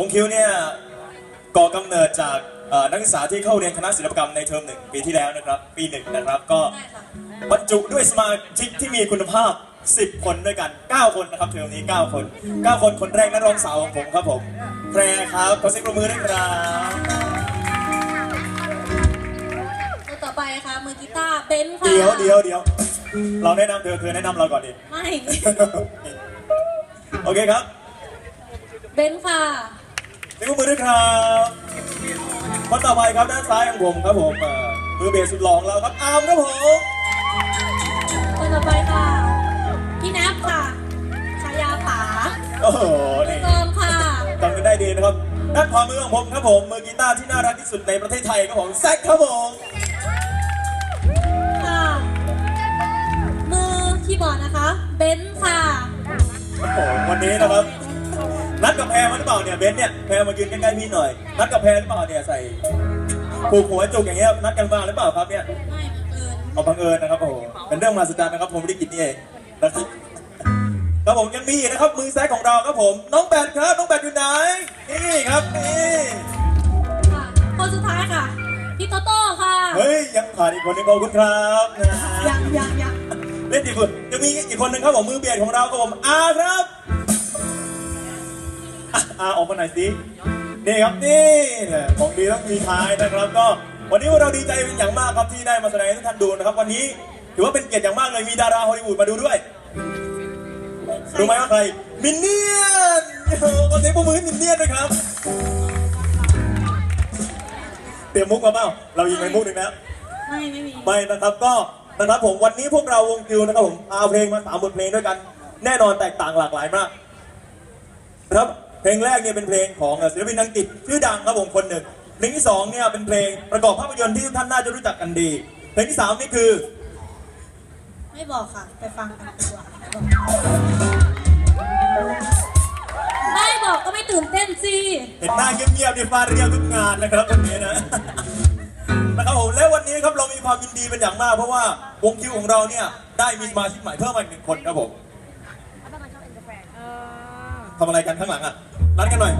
วงคิวเนี่ยก่อกำเนิดจากเอ่อนักศึกษาที่เข้าเรียนคณะศิลปกรรมในเทอมหนึ่งปีที่แล้วนะครับ ปีหนึ่งนะครับ ก็ได้ค่ะบรรจุด้วยสมาชิกที่มีคุณภาพ 10 คนด้วยกัน 9 คนนะครับเทอมนี้ 9 คน 9 คนคนแรกนักร้องสาวของผมครับผมแพรครับขอเสียงปรบมือด้วยครับตัวต่อไปค่ะมือกีตาร์เบนซ์ค่ะเดี๋ยวเดี๋ยวเดี๋ยวเราแนะนำเธอเธอแนะนำเราก่อนดิ ไม่ โอเคครับ เบนซ์ค่ะ เสียงปรบมือด้วยครับคนต่อไปครับด้านซ้ายของผมครับผมเอ่อมือเบสสุดหล่อของเราครับอาร์มครับผมตัวต่อไปค่ะ พี่แนบค่ะชายาผาโอ้โหตัวนี่เติมค่ะจำกันได้ดีนะครับด้านขวามือของผมครับผม มือกีตาร์ที่น่ารักที่สุดในประเทศไทยครับผมแซคครับผมค่ะมือคีย์บอร์ดนะคะเบนซ์ค่ะโอ้โหวันนี้นะครับนั ดกับแพรมาหรือเปล่าเนี่ยเบนซ์เนี่ยแพรมายืนใกล้ๆพี่หน่อยนัดกับแพรหรือเปล่าเนี่ยใส่ผูกหัวจุกอย่างเงี้ยนัดกันมาหรือเปล่าครับเนี่ยไม่เหมือนเอิญเอาบังเอิญนะครับโอ้โหเป็นเรื่องมหัศจรรย์นะครับ ผมไม่ได้กินนี่เองนะครับครับผมยังมีอีกนะครับมือแซกของเราครับผม น้องแบทครับน้องแบทอยู่ไหนนี่ครับนี่ค่ะคนสุดท้ายค่ะพี่โตโต้ค่ะเฮ้ยยังขาดอีกคนหนึงขอบคุณครับนะยังยังยังเล่นอีกคนยังมีอีกคนหนึ่งครับผมมือเบียดของเราครับผมอาครับ อะอาออกมาหน่อยสินี่ครับนี่เนี่ยของดีต้องมีท้ายนะครับก็ วันนี้พวกเราดีใจเป็นอย่างมากครับที่ได้มาแสดงให้ทุกท่านดูนะครับ วันนี้ถือว่าเป็นเกียรติอย่างมากเลยมีดาราฮอลลีวูดมาดูด้วยรู้ไหมว่าใครมินเนี่ยนโอ้โหขอเสียงปรบมือให้มินเนี่ยนด้วยครับเตรียมมุกมาเปล่าเรายิงไปมุกหนึ่งแล้วไม่ไม่มีไม่นะครับก็นะครับผมวันนี้พวกเราวงคิวนะครับผมเอาเพลงมาสามบทเพลงด้วยกัน แน่นอนแตกต่างหลากหลายมากนะครับ เพลงแรกเนี่ยเป็นเพลงของเอ่อศิลปินอังกฤษชื่อดังครับผมคนหนึ่งเพลงที่สองเนี่ยเป็นเพลงประกอบภาพยนตร์ที่ทุกท่านน่าจะรู้จักกันดี เพลงที่สามนี่คือ ไม่บอกค่ะ ไปฟังกันดีกว่าไม่บอกก็ไม่ตื่นเต้นสิเห็นหน้าเงียบๆเนี่ยฟาดเรียวทุกงานนะครับวันนี้นะนะครับผมและวันนี้ครับเรามีความยินดีเป็นอย่างมาก เพราะว่าวงคิวของเราเนี่ยได้มีสมาชิกใหม่เพิ่มมาอีกหนึ่งคนครับผม ทำอะไรกันข้างหลังอะนัดกันหน่อย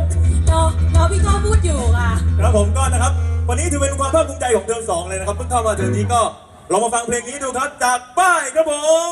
รอรอพี่ก้อพูดอยู่อะครับผมก็นะครับ วันนี้ถือเป็นความภาคภูมิใจของเทอมสองเลยนะครับเพิ่งเข้ามาเทอมนี้ก็ลองมาฟังเพลงนี้ดูครับจากป้ายครับผม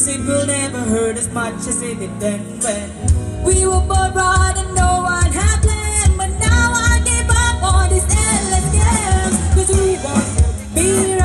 Cause it will never hurt as much as it did then when we were both right and no one had planned. But now I give up on this endless game. Cause we want to be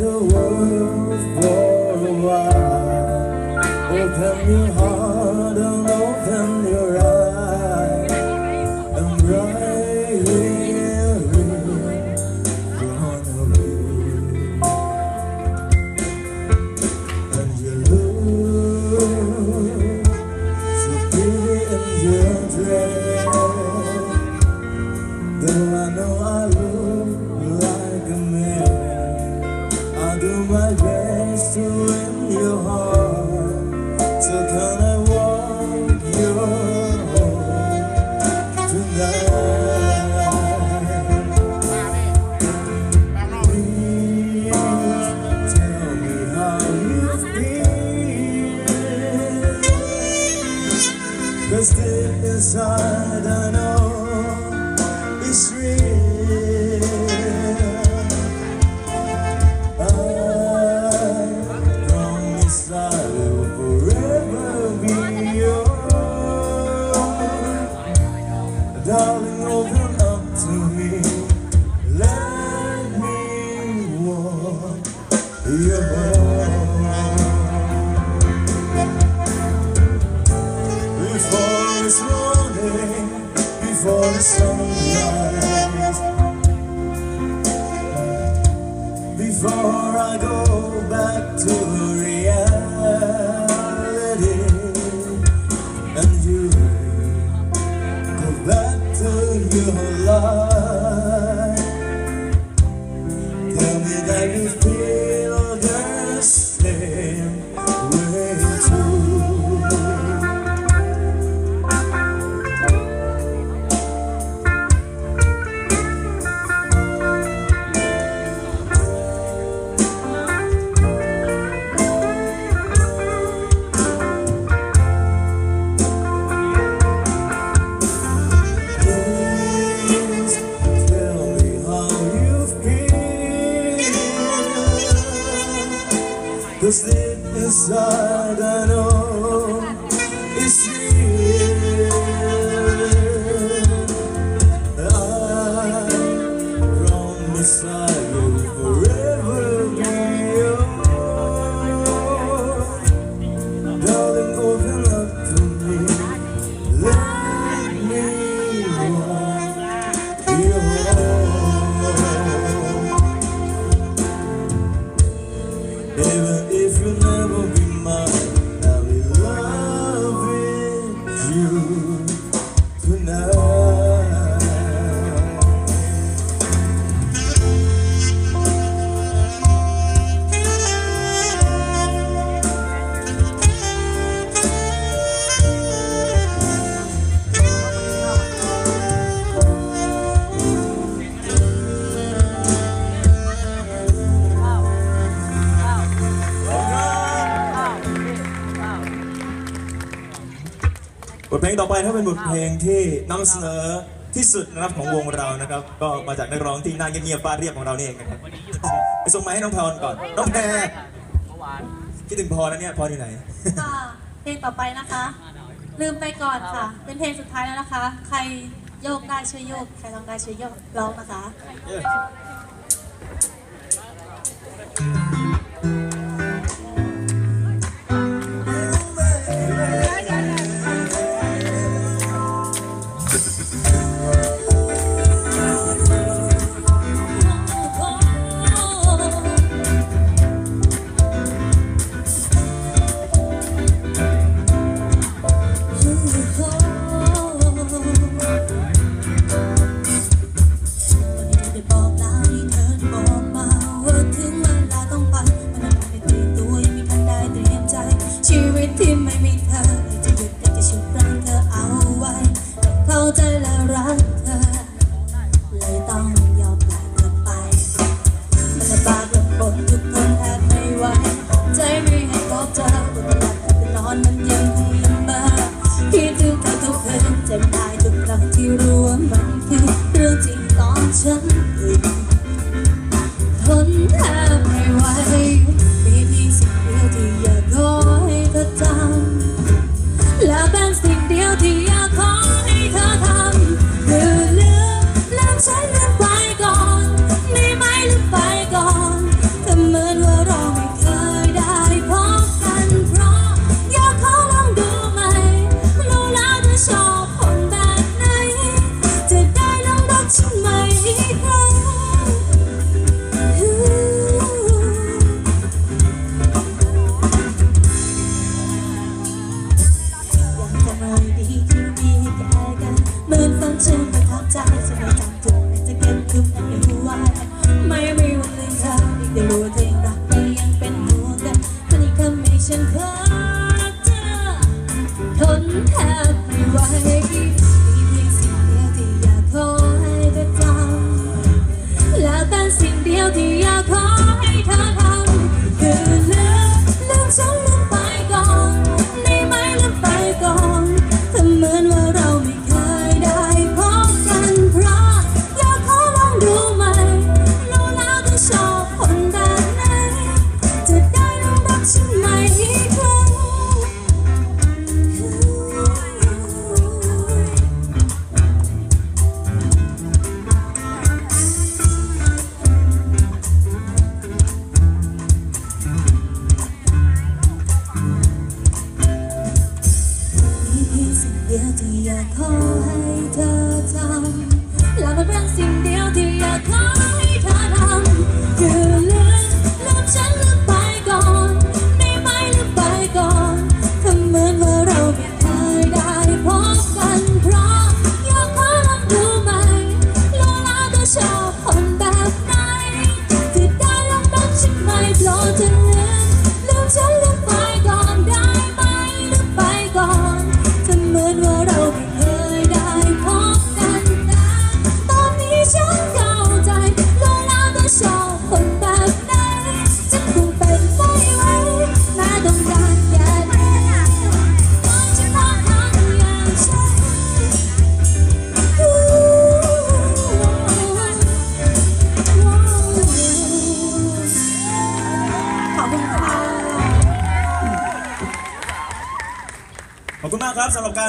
the world for a while. Oh, come inside I know it's real ลงต่อไปถ้าเป็นบทเพลงที่นำเสนอที่สุดนะครับของวงเรานะครับ ก็มาจากนักร้องที่น่าเงียบๆป้าเรียบของเราเนี่เองนะครับไปส่งมาให้น้องพรก่อนน้องแพรคิดถึงพรนะเนี่ยพรอยู่ไหนเพลงต่อไปนะคะ ลืมไปก่อนค่ะ เป็นเพลงสุดท้ายแล้วนะคะ ใครโยกได้ช่วยโยกใครร้องได้ช่วยโยกร้องนะคะ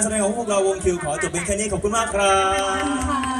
การแสดงของพวกเราวงคิวขอจบเป็นแค่นี้ขอบคุณมากครับ